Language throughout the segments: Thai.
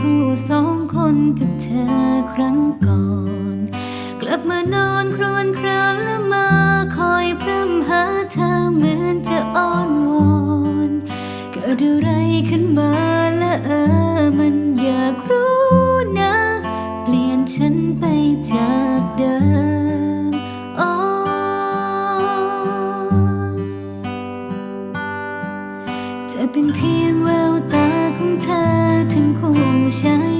คู่สองคนกับเธอครั้งก่อน กลับมานอนครวญครางและมาคอยพร่ำหาเธอเหมือนจะอ้อนวอนเกิดอะไรขึ้นมาและเออมันอยากรู้นะเปลี่ยนฉันไปจากเดิมอ๋อจะเป็นเพียงแววตาของเธอ 天空下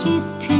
คิดถึง